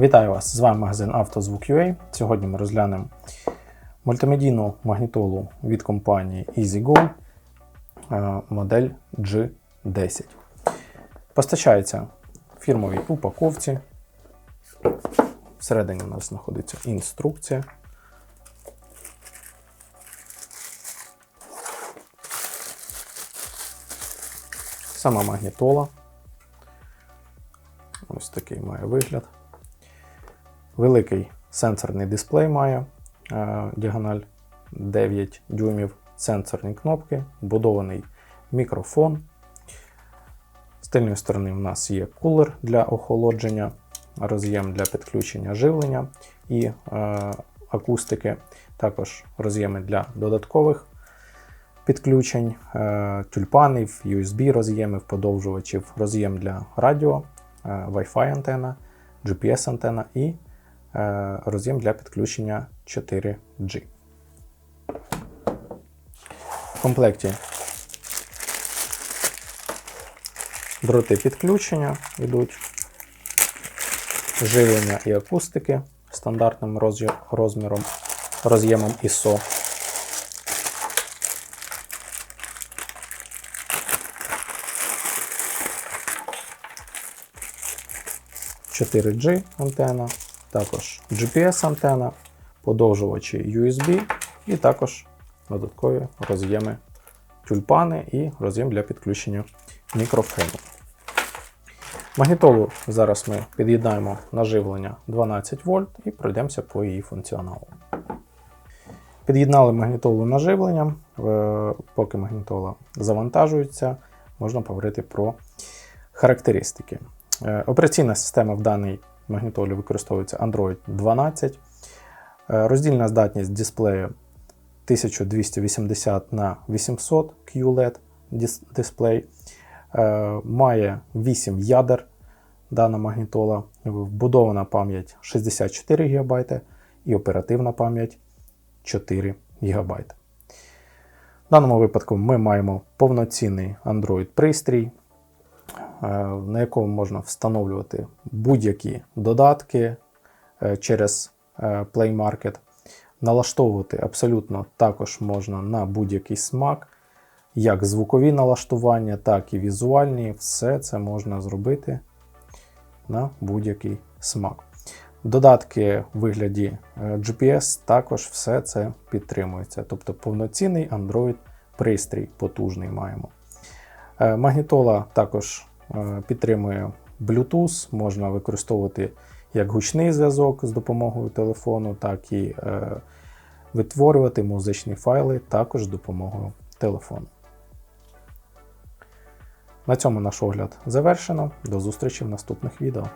Вітаю вас! З вами магазин «Автозвук.UA». Сьогодні ми розглянемо мультимедійну магнітолу від компанії EasyGo е, модель G10. Постачається в фірмовій упаковці. Всередині у нас знаходиться інструкція. Сама магнітола. Ось такий має вигляд. Великий сенсорний дисплей має е, діагональ 9 дюймів, сенсорні кнопки, вбудований мікрофон. З тильної сторони у нас є кулер для охолодження, роз'єм для підключення живлення і е, акустики, також роз'єми для додаткових підключень, е, тюльпанів, USB роз'ємів, подовжувачів, роз'єм для радіо, е, Wi-Fi антена, GPS антена і роз'єм для підключення 4G. В комплекті дроти підключення йдуть, живлення і акустики стандартним розміром, роз'ємом ISO. 4G антена, також GPS антена, подовжувачі USB і також додаткові роз'єми тюльпани і роз'єм для підключення мікрофону. Магнітолу зараз ми під'єднаємо на живлення 12 вольт і пройдемося по її функціоналу. Під'єднали магнітолу на живлення. Е, Поки магнітола завантажується, можна поговорити про характеристики. Е, Операційна система в даній магнітолі використовується Android 12. Е, Роздільна здатність дисплею 1280 на 800 QLED дис- дисплей. Е, Має 8 ядер дана магнітола, вбудована пам'ять 64 ГБ і оперативна пам'ять 4 ГБ. В даному випадку ми маємо повноцінний Android пристрій, е, на якому можна встановлювати будь-які додатки е, через е, Play Market. Налаштовувати абсолютно також можна на будь-який смак, як звукові налаштування, так і візуальні. Все це можна зробити на будь-який смак. Додатки в вигляді е, GPS також все це підтримується. Тобто повноцінний Android пристрій потужний маємо. Е, Магнітола також е, підтримує Bluetooth, можна використовувати як гучний зв'язок з допомогою телефону, так і е, витворювати музичні файли також з допомогою телефону. На цьому наш огляд завершено. До зустрічі в наступних відео.